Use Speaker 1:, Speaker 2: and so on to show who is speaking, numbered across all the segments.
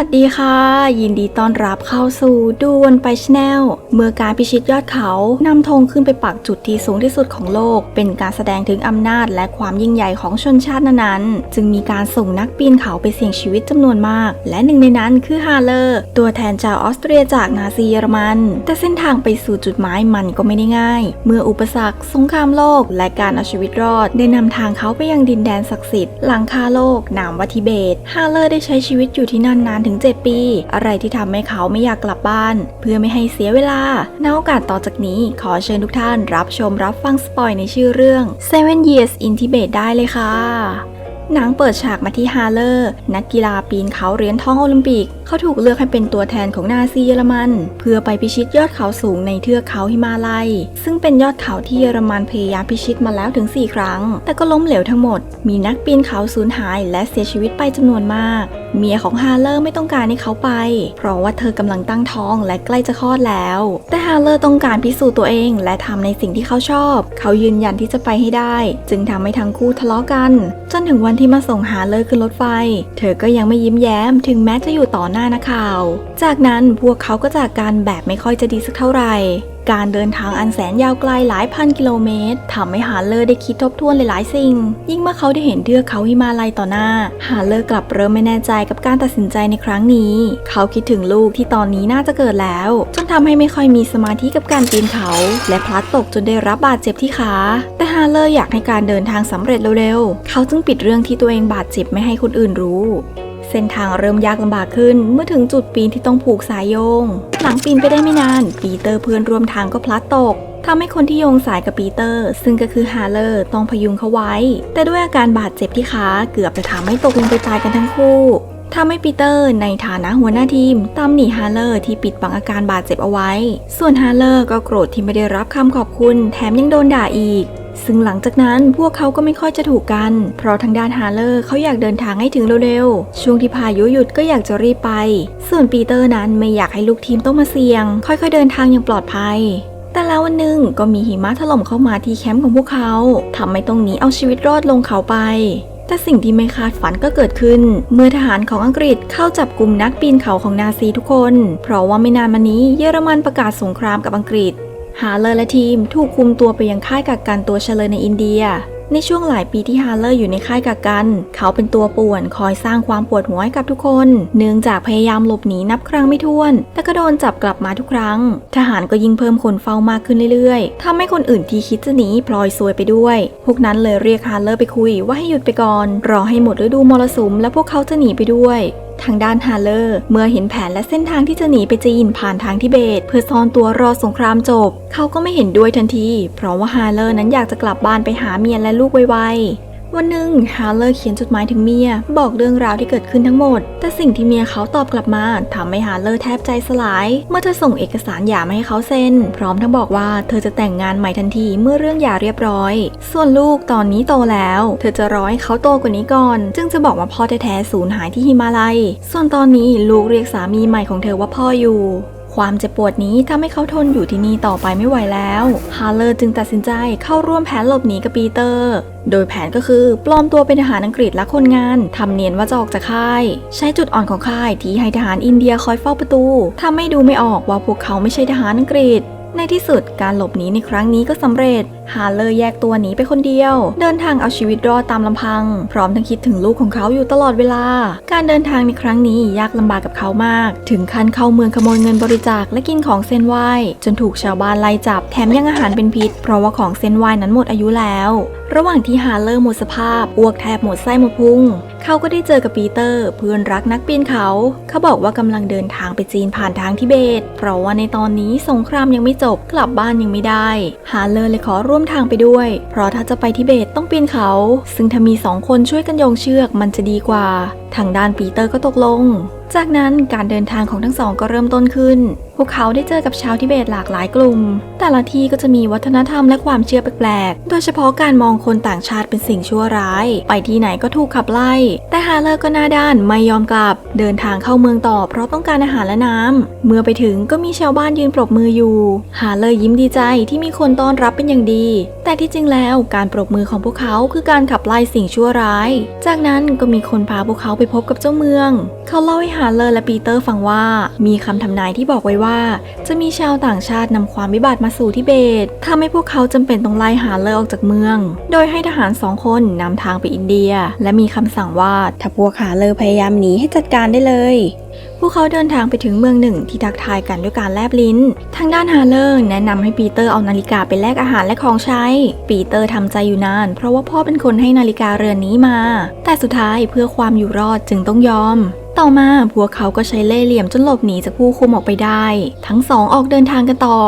Speaker 1: วัสดีค่ะ ยินดีต้อนรับเข้าสู่ดูวนไปชแนลเมื่อการพิชิตยอดเขานำธงขึ้นไปปักจุดที่สูงที่สุดของโลก เป็นการแสดงถึงอำนาจและความยิ่งใหญ่ของชนชาตินั้นๆจึงมีการส่งนักปีนเขาไปเสี่ยงชีวิตจำนวนมาก และหนึ่งในนั้นคือฮาเลอร์ ตัวแทนชาวออสเตรียจากนาซีเยอรมัน แต่เส้นทางไปสู่จุดหมายมันก็ไม่ได้ง่าย เมื่ออุปสรรคสงครามโลก และการเอาชีวิตรอด ได้นำทางเขาไปยังดินแดนศักดิ์สิทธิ์หลังคาโลกนามว่าทิเบตฮาเลอร์ได้ใช้ชีวิตอยู่ที่นั่นนานถึง7ปี อะไรที่ทำให้เขาไม่อยากกลับบ้าน เพื่อไม่ให้เสียเวลาในโอกาสต่อจากนี้ขอเชิญทุกท่านรับชมรับฟังสปอยในชื่อเรื่อง Seven Years in Tibet ได้เลยค่ะ หนังเปิดฉากมาที่ฮาเลอร์ นักกีฬาปีนเขาเหรียญทองโอลิมปิก เขาถูกเลือกให้เป็นตัวแทนของนาซีเยอรมัน เพื่อไปพิชิตยอดเขาสูงในเทือกเขาหิมาลัย ซึ่งเป็นยอดเขาที่เยอรมันพยายามพิชิตมาแล้วถึง 4 ครั้ง แต่ก็ล้มเหลวทั้งหมด มีนักปีนเขาสูญหายและเสียชีวิตไปจำนวนมาก เมียของฮาเลอร์ไม่ต้องการให้เขาไป เพราะว่าเธอกำลังตั้งท้องและใกล้จะคลอดแล้ว แต่ฮาเลอร์ต้องการพิสูจน์ตัวเอง และทำในสิ่งที่เขาชอบ เขายืนยันที่จะไปให้ได้ จึงทำให้ทั้งคู่ทะเลาะกัน จนถึงวันที่มาส่งหาเลอร์ขึ้นรถไฟ เธอก็ยังไม่ยิ้มแย้ม ถึงแม้จะอยู่ต่อหน้านักข่าว จากนั้นพวกเขาก็จากกันแบบไม่ค่อยจะดีสักเท่าไหร่ การเดินทางอันแสนยาวไกลหลายพันกิโลเมตรทำให้ฮาเลอร์ได้คิดทบทวนหลายๆสิ่ง ยิ่งเมื่อเขาได้เห็นเทือกเขาหิมาลัยต่อหน้า ฮาเลอร์กลับเริ่มไม่แน่ใจกับการตัดสินใจในครั้งนี้ เขาคิดถึงลูกที่ตอนนี้น่าจะเกิดแล้วจนทำให้ไม่ค่อยมีสมาธิกับการปีนเขา และพลัดตกจนได้รับบาดเจ็บที่ขาแต่ฮาเลอร์อยากให้การเดินทางสำเร็จเร็วๆ เขาจึงปิดเรื่องที่ตัวเองบาดเจ็บไม่ให้คนอื่นรู้ เส้นทางเริ่มยากลำบากขึ้นเมื่อถึงจุดปีนที่ต้องผูกสายโยง หลังปีนไปได้ไม่นาน ปีเตอร์เพื่อนร่วมทางก็พลัดตกทำให้คนที่โยงสายกับปีเตอร์ ซึ่งก็คือฮาเลอร์ต้องพยุงเขาไว้ แต่ด้วยอาการบาดเจ็บที่ขาเกือบจะทำให้ตกลงไปตายกันทั้งคู่ทำให้ปีเตอร์ในฐานะหัวหน้าทีมตามหนีฮาเลอร์ที่ปิดบังอาการบาดเจ็บเอาไว้ ส่วนฮาเลอร์ก็โกรธที่ไม่ได้รับคำขอบคุณ แถมยังโดนด่าอีก ซึ่งหลังจากนั้นพวกเขาก็ไม่ค่อยจะถูกกัน เพราะทางด้านฮาเลอร์เขาอยากเดินทางให้ถึงเร็วๆ ช่วงที่พายุหยุดก็อยากจะรีบไป ส่วนปีเตอร์นั้นไม่อยากให้ลูกทีมต้องมาเสี่ยง ค่อยๆเดินทางอย่างปลอดภัยแต่แล้ววันหนึ่งก็มีหิมะถล่มเข้ามาที่แคมป์ของพวกเขาทำให้ต้องหนีเอาชีวิตรอดลงเขาไป แต่สิ่งที่ไม่คาดฝันก็เกิดขึ้น เมื่อทหารของอังกฤษเข้าจับกลุ่มนักปีนเขาของนาซีทุกคน เพราะว่าไม่นานมานี้เยอรมันประกาศสงครามกับอังกฤษ ฮาเลอร์และทีมถูกคุมตัวไปยังค่ายกักกันตัวเฉลยในอินเดีย ในช่วงหลายปีที่ฮาเลอร์อยู่ในค่ายกักกัน เขาเป็นตัวป่วนคอยสร้างความปวดหัวให้กับทุกคน เนื่องจากพยายามหลบหนีนับครั้งไม่ถ้วน แต่ก็โดนจับกลับมาทุกครั้ง ทหารก็ยิ่งเพิ่มคนเฝ้ามากขึ้นเรื่อยๆทำให้คนอื่นที่คิดจะหนีพลอยซวยไปด้วย พวกนั้นเลยเรียกฮาเลอร์ไปคุยว่าให้หยุดไปก่อน รอให้หมดฤดูมรสุม และพวกเขาจะหนีไปด้วย ทางด้านฮาเลอร์ เมื่อเห็นแผนและเส้นทางที่จะหนีไปจีนผ่านทางทิเบต เพื่อซ่อนตัวรอสงครามจบ เขาก็ไม่เห็นด้วยทันที เพราะว่าฮาเลอร์นั้นอยากจะกลับบ้านไปหาเมียและลูกไวๆ วันหนึ่งฮาเลอร์เขียนจดหมายถึงเมีย บอกเรื่องราวที่เกิดขึ้นทั้งหมด แต่สิ่งที่เมียเขาตอบกลับมาทำให้ฮาเลอร์แทบใจสลาย เมื่อเธอส่งเอกสารหย่ามาให้เขาเซ็น พร้อมทั้งบอกว่าเธอจะแต่งงานใหม่ทันทีเมื่อเรื่องหย่าเรียบร้อย ส่วนลูกตอนนี้โตแล้ว เธอจะรอให้เขาโตกว่านี้ก่อน จึงจะบอกว่าพ่อแท้ๆสูญหายที่ฮิมาลัย ส่วนตอนนี้ลูกเรียกสามีใหม่ของเธอว่าพ่ออยู่ ความเจ็บปวดนี้ทำให้เขาทนอยู่ที่นี่ต่อไปไม่ไหวแล้วฮาเลอร์จึงตัดสินใจเข้าร่วมแผนหลบหนีกับปีเตอร์ โดยแผนก็คือปลอมตัวเป็นทหารอังกฤษและคนงานทำเนียนว่าจะออกจากค่าย ใช้จุดอ่อนของค่ายที่ให้ทหารอินเดียคอยเฝ้าประตูทำให้ดูไม่ออกว่าพวกเขาไม่ใช่ทหารอังกฤษในที่สุดการหลบหนีในครั้งนี้ก็สำเร็จ ฮาเลอร์แยกตัวหนีไปคนเดียว เดินทางเอาชีวิตรอดตามลำพัง พร้อมทั้งคิดถึงลูกของเขาอยู่ตลอดเวลา การเดินทางในครั้งนี้ยากลำบากกับเขามาก ถึงขั้นเข้าเมืองขโมยเงินบริจาคและกินของเส้นไหว้จนถูกชาวบ้านไล่จับแถมยังอาหารเป็นพิษ เพราะว่าของเส้นไหว้นั้นหมดอายุแล้ว ระหว่างที่ฮาเลอร์หมดสภาพอ้วกแทบหมดไส้หมดพุงเขาก็ได้เจอกับปีเตอร์เพื่อนรักนักปีนเขา เขาบอกว่ากำลังเดินทางไปจีนผ่านทางทิเบต เพราะว่าในตอนนี้สงครามยังไม่จบกลับบ้านยังไม่ได้ ฮาเลอร์เลยขอร่วมมทางไปด้วย เพราะถ้าจะไปทิเบตต้องปีนเขา ซึ่งถ้ามีสองคนช่วยกันโยงเชือกมันจะดีกว่าทางด้านปีเตอร์ก็ตกลง จากนั้นการเดินทางของทั้งสองก็เริ่มต้นขึ้น พวกเขาได้เจอกับชาวทิเบตหลากหลายกลุ่ม แต่ละที่ก็จะมีวัฒนธรรมและความเชื่อแปลกๆ โดยเฉพาะการมองคนต่างชาติเป็นสิ่งชั่วร้าย ไปที่ไหนก็ถูกขับไล่ แต่ฮาเลอร์ก็หน้าด้านไม่ยอมกลับ เดินทางเข้าเมืองต่อเพราะต้องการอาหารและน้ำเมื่อไปถึงก็มีชาวบ้านยืนปรบมืออยู่ ฮาเลอร์ยิ้มดีใจที่มีคนต้อนรับเป็นอย่างดี แต่ที่จริงแล้วการปรบมือของพวกเขาคือการขับไล่สิ่งชั่วร้าย จากนั้นก็มีคนพาพวกเขาไปพบกับเจ้าเมือง เขาเล่าให้ฮาร์เลอร์และปีเตอร์ฟังว่า มีคำทำนายที่บอกไว้ว่า จะมีชาวต่างชาตินำความวิบัติมาสู่ทิเบตทำให้พวกเขาจำเป็นต้องไล่ฮาร์เลอร์ออกจากเมือง โดยให้ทหารสองคนนำทางไปอินเดีย และมีคำสั่งว่าถ้าพวกฮาร์เลอร์พยายามหนีให้จัดการได้เลย พวกเขาเดินทางไปถึงเมืองหนึ่งที่ทักทายกันด้วยการแลบลิ้น ทางด้านฮาร์เลอร์แนะนำให้ปีเตอร์เอานาฬิกาไปแลกอาหารและของใช้ ปีเตอร์ทำใจอยู่นาน เพราะว่าพ่อเป็นคนให้นาฬิกาเรือนนี้มา แต่สุดท้ายเพื่อความอยู่รอดจึงต้องยอม ต่อมาพวกเขาก็ใช้เล่ห์เหลี่ยมจนหลบหนีจากผู้คุมออกไปได้ ทั้งสองออกเดินทางกันต่อ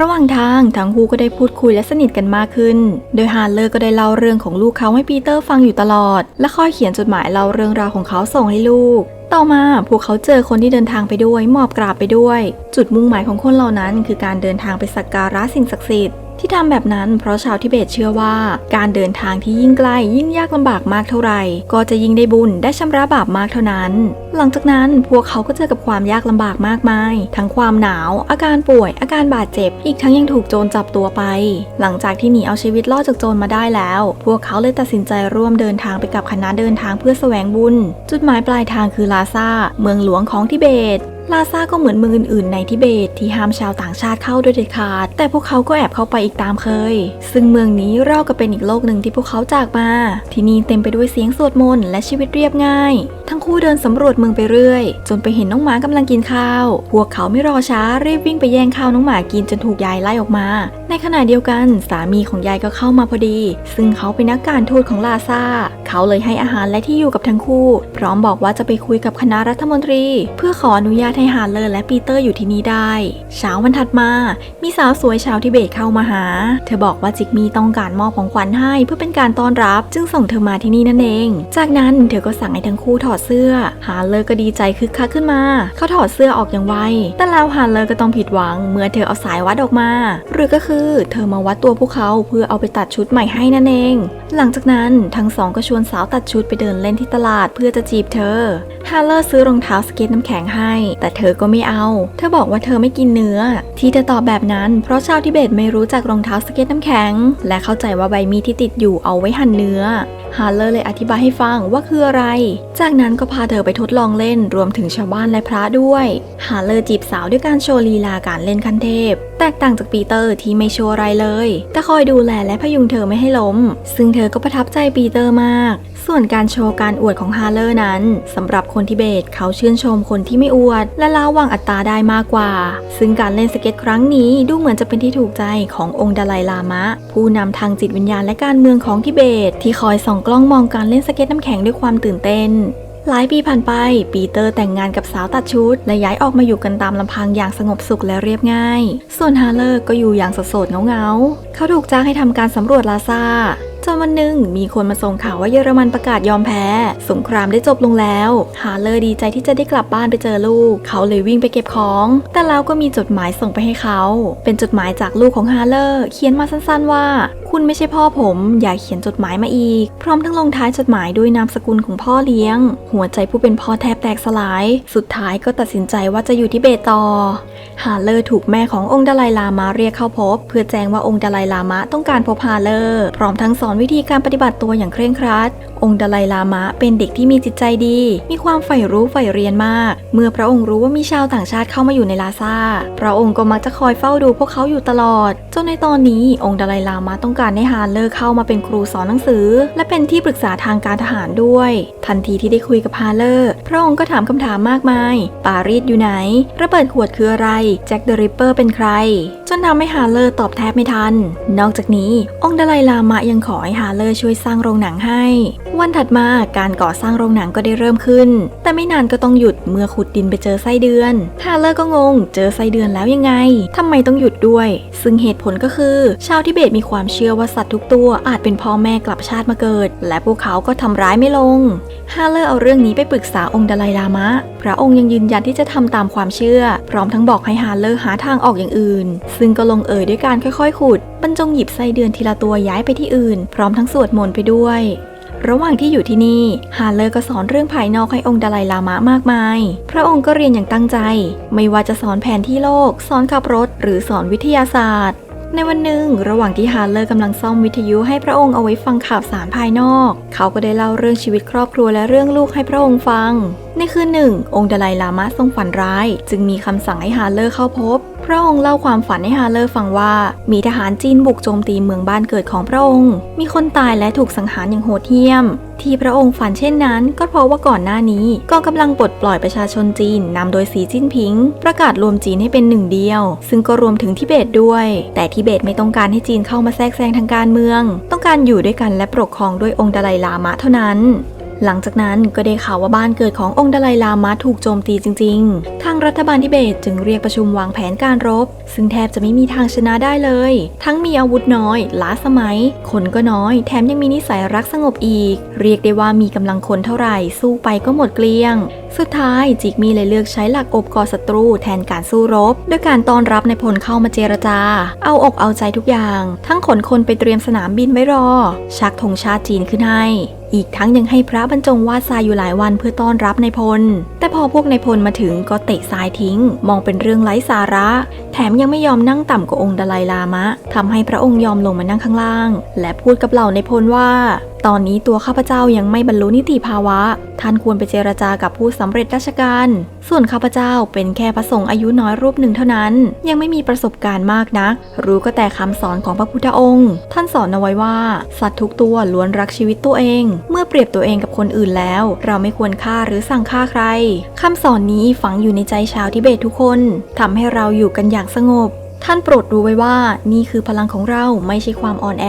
Speaker 1: ระหว่างทางทั้งคู่ก็ได้พูดคุยและสนิทกันมากขึ้น โดยฮาร์เลอร์ก็ได้เล่าเรื่องของลูกเขาให้ปีเตอร์ฟังอยู่ตลอด และคอยเขียนจดหมายเล่าเรื่องราวของเขาส่งให้ลูก ต่อมาพวกเขาเจอคนที่เดินทางไปด้วยมอบกราบไปด้วย จุดมุ่งหมายของคนเหล่านั้น คือการเดินทางไปสักการะสิ่งศักดิ์สิทธิ์ ที่ทำแบบนั้นเพราะชาวทิเบตเชื่อว่าการเดินทางที่ยิ่งไกลยิ่งยากลำบากมากเท่าไหร่ ก็จะยิ่งได้บุญได้ชำระบาปมากเท่านั้น หลังจากนั้นพวกเขาก็เจอกับความยากลำบากมากมาย ทั้งความหนาว อาการป่วย อาการบาดเจ็บ อีกทั้งยังถูกโจรจับตัวไป หลังจากที่หนีเอาชีวิตรอดจากโจรมาได้แล้ว พวกเขาเลยตัดสินใจร่วมเดินทางไปกับคณะเดินทางเพื่อแสวงบุญ จุดหมายปลายทางคือลาซาเมืองหลวงของทิเบต ลาซาก็เหมือนเมืองอื่นๆ ในทิเบตที่ห้ามชาวต่างชาติเข้าโดยเด็ดขาด แต่พวกเขาก็แอบเข้าไปอีกตามเคย ซึ่งเมืองนี้เรากับเป็นอีกโลกหนึ่งที่พวกเขาจากมา ที่นี่เต็มไปด้วยเสียงสวดมนต์และชีวิตเรียบง่าย ทั้งคู่เดินสำรวจเมืองไปเรื่อย จนไปเห็นน้องหมากำลังกินข้าว พวกเขาไม่รอช้ารีบวิ่งไปแย่งข้าวน้องหมากินจนถูกยายไล่ออกมา ในขณะเดียวกันสามีของยายก็เข้ามาพอดี ซึ่งเขาเป็นนักการทูตของลาซาเขาเลยให้อาหารและที่อยู่กับทั้งคู่ พร้อมบอกว่าจะไปคุยกับคณะรัฐมนตรี เพื่อขออนุญาตให้ฮาร์เลอร์และปีเตอร์อยู่ที่นี่ได้ เช้าวันถัดมา มีสาวสวยชาวทิเบตเข้ามาหา เธอบอกว่าจิกมีต้องการมอบของขวัญให้เพื่อเป็นการต้อนรับ จึงส่งเธอมาที่นี่นั่นเอง จากนั้นเธอก็สั่งให้ทั้งคู่ถอดเสื้อ ฮาร์เลอร์ก็ดีใจคึกคักขึ้นมา เขาถอดเสื้อออกอย่างไว แต่แล้วฮาร์เลอร์ก็ต้องผิดหวัง เมื่อเธอเอาสายวัดออกมา หรือก็คือเธอมาวัดตัวพวกเขาเพื่อเอาไปตัดชุดใหม่ให้นั่นเอง หลังจากนั้นทั้งสองก็ชวนสาวตัดชุดไปเดินเล่นที่ตลาดเพื่อจะจีบเธอ ฮาร์เลอร์ซื้อรองเท้าสเก็ตน้ำแข็งให้แต่เธอก็ไม่เอา เธอบอกว่าเธอไม่กินเนื้อ ที่เธอตอบแบบนั้น เพราะชาวทิเบตไม่รู้จักรองเท้าสเก็ตน้ำแข็ง และเข้าใจว่าใบมีดที่ติดอยู่เอาไว้หั่นเนื้อ ฮาร์เลอร์เลยอธิบายให้ฟังว่าคืออะไร จากนั้นก็พาเธอไปทดลองเล่นรวมถึงชาวบ้านและพระด้วย ฮาร์เลอร์จีบสาวด้วยการโชว์ลีลาการเล่นคันเทพ แตกต่างจากปีเตอร์ที่ไม่โชว์อะไรเลย แต่คอยดูแลและพยุงเธอไม่ให้ล้ม ซึ่งเธอก็ประทับใจปีเตอร์มาก ส่วนการโชว์การอวดของฮาร์เลอร์นั้นสำหรับคนทิเบตเขาชื่นชมคนที่ไม่อวด และละวางอัตราได้มากกว่า ซึ่งการเล่นสเก็ตครั้งนี้ดูเหมือนจะเป็นที่ถูกใจขององค์ดาไลลามะ ผู้นำทางจิตวิญญาณและการเมืองของทิเบตที่คอยส่องกล้องมองการเล่นสเก็ตน้ำแข็งด้วยความตื่นเต้น หลายปีผ่านไป ปีเตอร์แต่งงานกับสาวตัดชุด และย้ายออกมาอยู่กันตามลำพังอย่างสงบสุขและเรียบง่าย ส่วนฮาเลอร์ก็อยู่อย่างสดๆเงาๆเขาถูกจ้างให้ทำการสำรวจลาซา จนวันหนึ่งมีคนมาส่งข่าวว่าเยอรมันประกาศยอมแพ้ สงครามได้จบลงแล้ว ฮาเลอร์ดีใจที่จะได้กลับบ้านไปเจอลูก เขาเลยวิ่งไปเก็บของ แต่แล้วก็มีจดหมายส่งไปให้เขา เป็นจดหมายจากลูกของฮาเลอร์ เขียนมาสั้นๆว่า คุณไม่ใช่พ่อผม อย่าเขียนจดหมายมาอีก พร้อมทั้งลงท้ายจดหมายด้วยนามสกุลของพ่อเลี้ยง หัวใจผู้เป็นพ่อแทบแตกสลาย สุดท้ายก็ตัดสินใจว่าจะอยู่ที่เบตตอฮาเลอร์ถูกแม่ขององค์ดาไลลามะเรียกเข้าพบ เพื่อแจ้งว่าองค์ดาไลลามะต้องการพบฮาเลอร์ พร้อมทั้งสอนวิธีการปฏิบัติตัวอย่างเคร่งครัด องค์ดาไลลามะเป็นเด็กที่มีจิตใจดี มีความใฝ่รู้ใฝ่เรียนมาก เมื่อพระองค์รู้ว่ามีชาวต่างชาติเข้ามาอยู่ในลาซาพระองค์ก็มักจะคอยเฝ้าดูพวกเขาอยู่ตลอด จนในตอนนี้องค์ดาไลลามะต้องการให้ฮาร์เลอร์เข้ามาเป็นครูสอนหนังสือ และเป็นที่ปรึกษาทางการทหารด้วย ทันทีที่ได้คุยกับฮาร์เลอร์ พระองค์ก็ถามคำถามมากมาย ปารีสอยู่ไหน ระเบิดขวดคืออะไร แจ็คเดอะริปเปอร์เป็นใคร จนทำให้ฮาเลอร์ตอบแทบไม่ทัน นอกจากนี้องค์ดาไลลามะยังขอให้ฮาเลอร์ช่วยสร้างโรงหนังให้วันถัดมาการก่อสร้างโรงหนังก็ได้เริ่มขึ้น แต่ไม่นานก็ต้องหยุดเมื่อขุดดินไปเจอไส้เดือนฮาเลอร์ก็งง เจอไส้เดือนแล้วยังไงทำไมต้องหยุดด้วย ซึ่งเหตุผลก็คือ ชาวทิเบตมีความเชื่อว่าสัตว์ทุกตัวอาจเป็นพ่อแม่กลับชาติมาเกิด และพวกเขาก็ทำร้ายไม่ลงฮาเลอร์เอาเรื่องนี้ไปปรึกษาองค์ดาไลลามะ พระองค์ยังยืนยันที่จะทำตามความเชื่อ พร้อมทั้งบอกให้ฮาเลอร์หาทางออกอย่างอื่น ซึ่งก็ลงเอยด้วยการค่อยๆ ขุด บรรจงหยิบไส้เดือนทีละตัวย้ายไปที่อื่น พร้อมทั้งสวดมนต์ไปด้วย ระหว่างที่อยู่ที่นี่ ฮาเลอร์ก็สอนเรื่องภายนอกให้องค์ดาไลลามะมากมาย พระองค์ก็เรียนอย่างตั้งใจ ไม่ว่าจะสอนแผนที่โลก สอนขับรถ หรือสอนวิทยาศาสตร์ในวันหนึ่ง ระหว่างที่ฮาร์เลอร์กำลังซ่อมวิทยุให้พระองค์เอาไว้ฟังข่าวสารภายนอก เขาก็ได้เล่าเรื่องชีวิตครอบครัวและเรื่องลูกให้พระองค์ฟัง ในคืนหนึ่ง องค์ดาไลลามะทรงฝันร้าย จึงมีคำสั่งให้ฮาร์เลอร์เข้าพบ พระองค์เล่าความฝันให้ฮาเลอร์ฟังว่า มีทหารจีนบุกโจมตีเมืองบ้านเกิดของพระองค์ มีคนตายและถูกสังหารอย่างโหดเหี้ยม ที่พระองค์ฝันเช่นนั้น ก็เพราะว่าก่อนหน้านี้กองกำลังปลดปล่อยประชาชนจีนนำโดยสีจิ้นผิง ประกาศรวมจีนให้เป็นหนึ่งเดียว ซึ่งก็รวมถึงทิเบตด้วย แต่ทิเบตไม่ต้องการให้จีนเข้ามาแทรกแซงทางการเมือง ต้องการอยู่ด้วยกันและปกครองด้วยองค์ดาไลลามะเท่านั้น หลังจากนั้นก็ได้ข่าวว่าบ้านเกิดขององค์ดาไลลามะถูกโจมตีจริง ๆ ทางรัฐบาลทิเบตจึงเรียกประชุมวางแผนการรบ ซึ่งแทบจะไม่มีทางชนะได้เลย ทั้งมีอาวุธน้อย ล้าสมัย คนก็น้อย แถมยังมีนิสัยรักสงบอีก เรียกได้ว่ามีกำลังคนเท่าไหร่ สู้ไปก็หมดเกลี้ยง สุดท้ายจิกมีเลยเลือกใช้หลักอบกอศัตรูแทนการสู้รบ ด้วยการต้อนรับในพลเข้ามาเจรจา เอาอกเอาใจทุกอย่าง ทั้งขนคนไปเตรียมสนามบินไว้รอ ชักธงชาติจีนขึ้นให้อีกทั้งยังให้พระบรรจงวาดทรายอยู่หลายวันเพื่อต้อนรับในพล แต่พอพวกในพลมาถึงก็เตะทรายทิ้ง มองเป็นเรื่องไร้สาระ แถมยังไม่ยอมนั่งต่ำกว่าองค์ดลัยลามะทำให้พระองค์ยอมลงมานั่งข้างล่าง และพูดกับเหล่าในพลว่า ตอนนี้ตัวข้าพเจ้ายังไม่บรรลุนิติภาวะ ท่านควรไปเจรจากับผู้สำเร็จราชการ ส่วนข้าพเจ้าเป็นแค่พระสงฆ์อายุน้อยรูปหนึ่งเท่านั้น ยังไม่มีประสบการณ์มากนัก รู้ก็แต่คำสอนของพระพุทธองค์ ท่านสอนเอาไว้ว่า สัตว์ทุกตัวล้วนรักชีวิตตัวเอง เมื่อเปรียบตัวเองกับคนอื่นแล้ว เราไม่ควรฆ่าหรือสั่งฆ่าใครคำสอนนี้ฝังอยู่ในใจชาวทิเบตทุกคนทำให้เราอยู่กันอย่างสงบ ท่านโปรดรู้ไว้ว่านี่คือพลังของเราไม่ใช่ความอ่อนแอ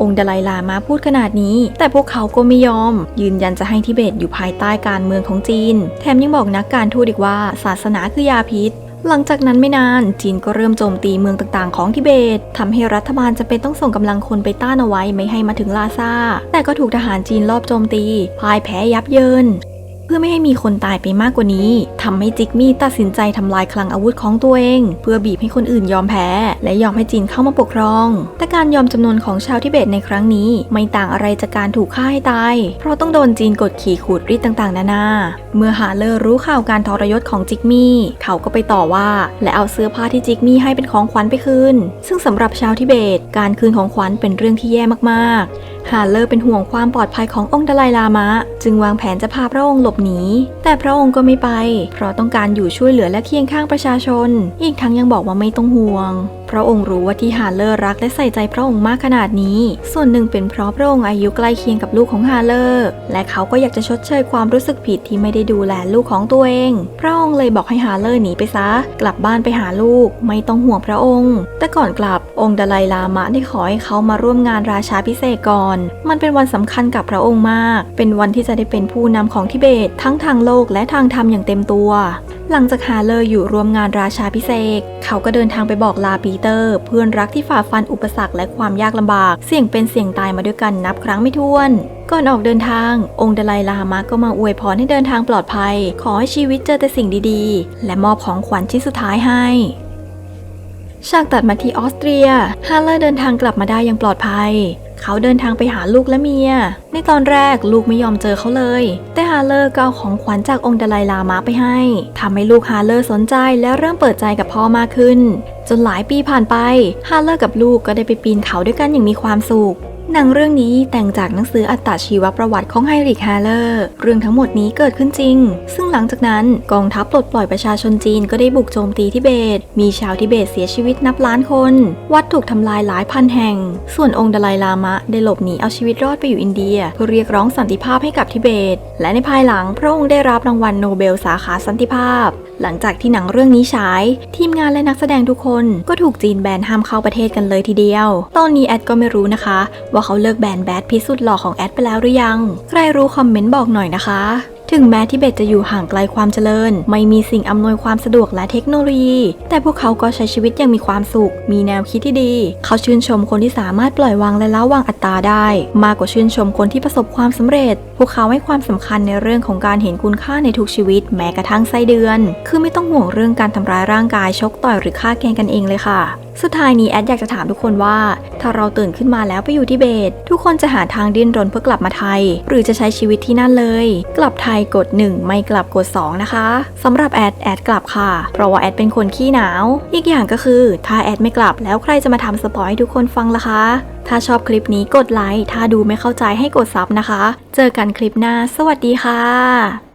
Speaker 1: องค์ดาไลลามาพูดขนาดนี้ แต่พวกเขาก็ไม่ยอม ยืนยันจะให้ทิเบตอยู่ภายใต้การเมืองของจีน แถมยังบอกนักการทูตอีกว่าศาสนาคือยาพิษหลังจากนั้นไม่นานจีนก็เริ่มโจมตีเมืองต่างๆ ของทิเบตทำให้รัฐบาลจะเป็นต้องส่งกำลังคนไปต้านเอาไว้ไม่ให้มาถึงลาซาแต่ก็ถูกทหารจีนรอบโจมตีพ่ายแพ้ยับเยิน พื่อไม่ให้มีคนตายไปมากกว่านี้ทำให้จิกมี่ตัดสินใจทำลายคลังอาวุธของตัวเอง เพื่อบีบให้คนอื่นยอมแพ้ และยอมให้จีนเข้ามาปกครอง แต่การยอมจำนวนของชาวทิเบตในครั้งนี้ ไม่ต่างอะไรจากการถูกฆ่าให้ตาย เพราะต้องโดนจีนกดขี่ขูดรีดต่างๆ นานา เมื่อฮาเลอร์รู้ข่าวการทรยศของจิกมี่ เขาก็ไปต่อว่า และเอาเสื้อผ้าที่จิกมี่ให้เป็นของขวัญไปคืน ซึ่งสำหรับชาวทิเบต การคืนของขวัญเป็นเรื่องที่แย่มากๆ ฮาเลอร์เป็นห่วงความปลอดภัยขององค์ดาไลลามะ จึงวางแผนจะพาพระองค์หลบหนี แต่พระองค์ก็ไม่ไป เพราะต้องการอยู่ช่วยเหลือและเคียงข้างประชาชน อีกทั้งยังบอกว่าไม่ต้องห่วง พระองค์รู้ว่าที่ฮาเลอร์รักและใส่ใจพระองค์มากขนาดนี้ ส่วนหนึ่งเป็นเพราะพระองค์อายุใกล้เคียงกับลูกของฮาเลอร์ และเขาก็อยากจะชดเชยความรู้สึกผิดที่ไม่ได้ดูแลลูกของตัวเอง พระองค์เลยบอกให้ฮาเลอร์หนีไปซะ กลับบ้านไปหาลูก ไม่ต้องห่วงพระองค์ แต่ก่อนกลับองค์ดาไลลามะได้ขอให้เขามาร่วมงานราชาพิเศษก่อน มันเป็นวันสำคัญกับพระองค์มาก เป็นวันที่จะได้เป็นผู้นำของทิเบต ทั้งทางโลกและทางธรรมอย่างเต็มตัว หลังจากฮาเลอร์อยู่ร่วมงานราชาพิเศษ เขาก็เดินทางไปบอกลาปีเตอร์ เพื่อนรักที่ฝ่าฟันอุปสรรคและความยากลำบาก เสี่ยงเป็นเสี่ยงตายมาด้วยกันนับครั้งไม่ถ้วนก่อนออกเดินทาง องค์ดาไลลามะก็มาอวยพรให้เดินทางปลอดภัย ขอให้ชีวิตเจอแต่สิ่งดีๆ และมอบของขวัญชิ้นสุดท้ายให้ฉากตัดมาที่ออสเตรีย ฮาร์เลอร์เดินทางกลับมาได้อย่างปลอดภัย เขาเดินทางไปหาลูกและเมีย ในตอนแรกลูกไม่ยอมเจอเขาเลย แต่ฮาเลอร์ก็เอาของขวัญจากองค์ดายลามาไปให้ทำให้ลูกฮาเลอร์สนใจและเริ่มเปิดใจกับพ่อมากขึ้น จนหลายปีผ่านไปฮาเลอร์กับลูกก็ได้ไปปีนเขาด้วยกันอย่างมีความสุข หนังเรื่องนี้แต่งจากหนังสืออัตชีวประวัติของไฮริกฮาเลอร์ เรื่องทั้งหมดนี้เกิดขึ้นจริง ซึ่งหลังจากนั้นกองทัพปลดปล่อยประชาชนจีนก็ได้บุกโจมตีทิเบต มีชาวทิเบตเสียชีวิตนับล้านคน วัดถูกทำลายหลายพันแห่ง ส่วนองค์ดาไลลามะได้หลบหนีเอาชีวิตรอดไปอยู่อินเดีย เพื่อเรียกร้องสันติภาพให้กับทิเบต และในภายหลังพระองค์ได้รับรางวัลโนเบลสาขาสันติภาพ หลังจากที่หนังเรื่องนี้ฉาย ทีมงานและนักแสดงทุกคนก็ถูกจีนแบนห้ามเข้าประเทศกันเลยทีเดียว ตอนนี้แอดก็ไม่รู้นะคะ ว่าเขาเลิกแบนแบดพิสุดหล่อของแอดไปแล้วหรือยัง ใครรู้คอมเมนต์บอกหน่อยนะคะ ถึงแม้ทิเบตจะอยู่ห่างไกลความเจริญ ไม่มีสิ่งอำนวยความสะดวกและเทคโนโลยี แต่พวกเขาก็ใช้ชีวิตอย่างมีความสุข มีแนวคิดที่ดี เขาชื่นชมคนที่สามารถปล่อยวางและละวางอัตราได้ มากกว่าชื่นชมคนที่ประสบความสำเร็จ พวกเขาให้ความสำคัญในเรื่องของการเห็นคุณค่าในทุกชีวิต แม้กระทั่งไส้เดือน คือไม่ต้องห่วงเรื่องการทำร้ายร่างกายชกต่อยหรือฆ่าแกงกันเองเลยค่ะ สุดท้ายนี้แอดอยากจะถามทุกคนว่า ถ้าเราตื่นขึ้นมาแล้วไปอยู่ที่เบต ทุกคนจะหาทางดิ้นรนเพื่อกลับมาไทย หรือจะใช้ชีวิตที่นั่นเลย กลับไทยกด 1 ไม่กลับกด 2 นะคะสำหรับแอดแอดกลับค่ะ เพราะว่าแอดเป็นคนขี้หนาว อีกอย่างก็คือ ถ้าแอดไม่กลับแล้วใครจะมาทำสปอยให้ทุกคนฟังล่ะคะ ถ้าชอบคลิปนี้กดไลค์ถ้าดูไม่เข้าใจให้กดซับนะคะ เจอกันคลิปหน้า สวัสดีค่ะ